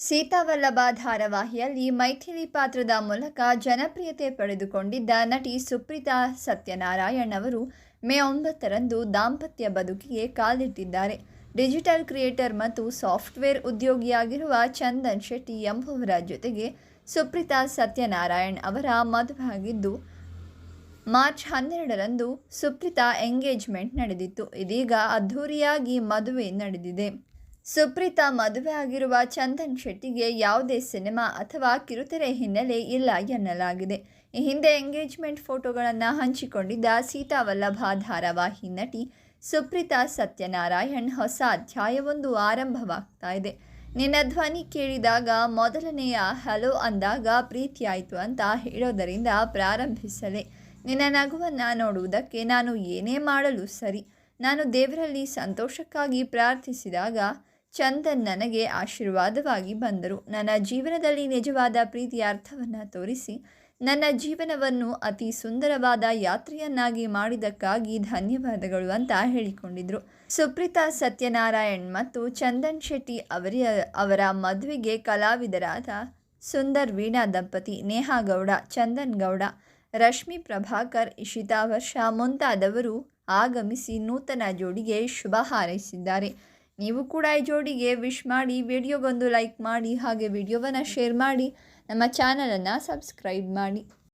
ಸೀತಾವಲ್ಲಭ ಧಾರಾವಾಹಿಯಲ್ಲಿ ಮೈಥಿಲಿ ಪಾತ್ರದ ಮೂಲಕ ಜನಪ್ರಿಯತೆ ಪಡೆದುಕೊಂಡಿದ್ದ ನಟಿ ಸುಪ್ರೀತಾ ಸತ್ಯನಾರಾಯಣ್ ಅವರು ಮೇ ಒಂಬತ್ತರಂದು ದಾಂಪತ್ಯ ಬದುಕಿಗೆ ಕಾಲಿಟ್ಟಿದ್ದಾರೆ. ಡಿಜಿಟಲ್ ಕ್ರಿಯೇಟರ್ ಮತ್ತು ಸಾಫ್ಟ್ವೇರ್ ಉದ್ಯೋಗಿಯಾಗಿರುವ ಚಂದನ್ ಶೆಟ್ಟಿ ಎಂಬುವರ ಜೊತೆಗೆ ಸುಪ್ರೀತಾ ಸತ್ಯನಾರಾಯಣ್ ಅವರ ಮದುವೆಯಾಗಿದ್ದು, ಮಾರ್ಚ್ ಹನ್ನೆರಡರಂದು ಸುಪ್ರೀತಾ ಎಂಗೇಜ್ಮೆಂಟ್ ನಡೆದಿತ್ತು. ಇದೀಗ ಅದ್ಧೂರಿಯಾಗಿ ಮದುವೆ ನಡೆದಿದೆ. ಸುಪ್ರೀತಾ ಮದುವೆ ಆಗಿರುವ ಚಂದನ್ ಶೆಟ್ಟಿಗೆ ಯಾವುದೇ ಸಿನಿಮಾ ಅಥವಾ ಕಿರುತೆರೆ ಹಿನ್ನೆಲೆ ಇಲ್ಲ ಎನ್ನಲಾಗಿದೆ. ಈ ಹಿಂದೆ ಎಂಗೇಜ್ಮೆಂಟ್ ಫೋಟೋಗಳನ್ನು ಹಂಚಿಕೊಂಡಿದ್ದ ಸೀತಾವಲ್ಲಭ ಧಾರಾವಾಹಿ ನಟಿ ಸುಪ್ರೀತಾ ಸತ್ಯನಾರಾಯಣ್ ಹೊಸ ಅಧ್ಯಾಯವೊಂದು ಆರಂಭವಾಗ್ತಾ ಇದೆ. ನಿನ್ನ ಧ್ವನಿ ಕೇಳಿದಾಗ ಮೊದಲನೆಯ ಹಲೋ ಅಂದಾಗ ಪ್ರೀತಿಯಾಯಿತು ಅಂತ ಹೇಳೋದರಿಂದ ಪ್ರಾರಂಭಿಸಲೆ. ನಿನ್ನ ನಗುವನ್ನು ನೋಡುವುದಕ್ಕೆ ನಾನು ಏನೇ ಮಾಡಲು ಸರಿ. ನಾನು ದೇವರಲ್ಲಿ ಸಂತೋಷಕ್ಕಾಗಿ ಪ್ರಾರ್ಥಿಸಿದಾಗ ಚಂದನ್ ನನಗೆ ಆಶೀರ್ವಾದವಾಗಿ ಬಂದರು. ನನ್ನ ಜೀವನದಲ್ಲಿ ನಿಜವಾದ ಪ್ರೀತಿಯ ಅರ್ಥವನ್ನು ತೋರಿಸಿ, ನನ್ನ ಜೀವನವನ್ನು ಅತಿ ಸುಂದರವಾದ ಯಾತ್ರೆಯನ್ನಾಗಿ ಮಾಡಿದ್ದಕ್ಕಾಗಿ ಧನ್ಯವಾದಗಳು ಅಂತ ಹೇಳಿಕೊಂಡಿದ್ರು. ಸುಪ್ರೀತಾ ಸತ್ಯನಾರಾಯಣ್ ಮತ್ತು ಚಂದನ್ ಶೆಟ್ಟಿ ಅವರ ಅವರ ಮದುವೆಗೆ ಕಲಾವಿದರಾದ ಸುಂದರ್ ವೀಣಾ ದಂಪತಿ, ನೇಹಾ ಗೌಡ, ಚಂದನ್ ಗೌಡ, ರಶ್ಮಿ ಪ್ರಭಾಕರ್, ಇಶಿತಾ ವರ್ಷ ಮುಂತಾದವರು ಆಗಮಿಸಿ ನೂತನ ಜೋಡಿಗೆ ಶುಭ ಹಾರೈಸಿದ್ದಾರೆ. ನೀವು ಕೂಡ ಈ ಜೋಡಿಗೆ ವಿಶ್ ಮಾಡಿ ವಿಡಿಯೋಗೊಂದು ಲೈಕ್ ಮಾಡಿ, ಹಾಗೆ ವಿಡಿಯೋವನ್ನು ಶೇರ್ ಮಾಡಿ, ನಮ್ಮ ಚಾನಲನ್ನು ಸಬ್ಸ್ಕ್ರೈಬ್ ಮಾಡಿ.